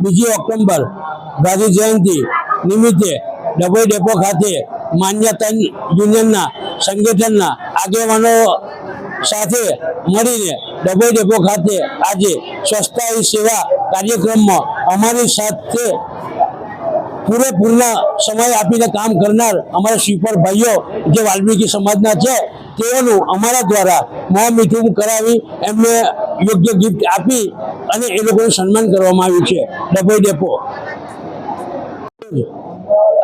બીજી ઓક્ટોબર ગાંધી જયંતિ નિમિત્તે ડભોઈ ડેપો ખાતે માન્યતા યુનિયનના સંગઠનના આગેવાનો સાથે મળીને ડભોઈ ડેપો ખાતે આજે સ્વચ્છતા સેવા કાર્યક્રમમાં અમારી સાથે પૂરેપૂરના સમય આપીને કામ કરનાર અમારા સ્વીપર ભાઈઓ જે વાલ્મીકી સમાજના છે, તેઓનું અમારા દ્વારા મોં મીઠું કરાવી એમને યોગ્ય ગિફ્ટ આપી અને એ લોકોનું સન્માન કરવામાં આવ્યું છે. ડભોઈ ડેપો.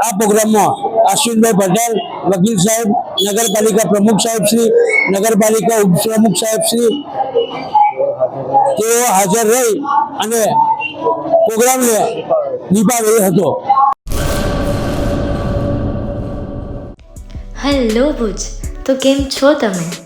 આ પ્રોગ્રામમાં અશ્વિનભાઈ પટેલ, વકીલ સાહેબ, નગરપાલિકા પ્રમુખ સાહેબ શ્રી, નગરપાલિકા ઉપપ્રમુખ સાહેબ શ્રી, તેઓ હાજર રહી અને પ્રોગ્રામને નિભાવેલ હતો. હેલો ભુજ, તો કેમ છો તમે?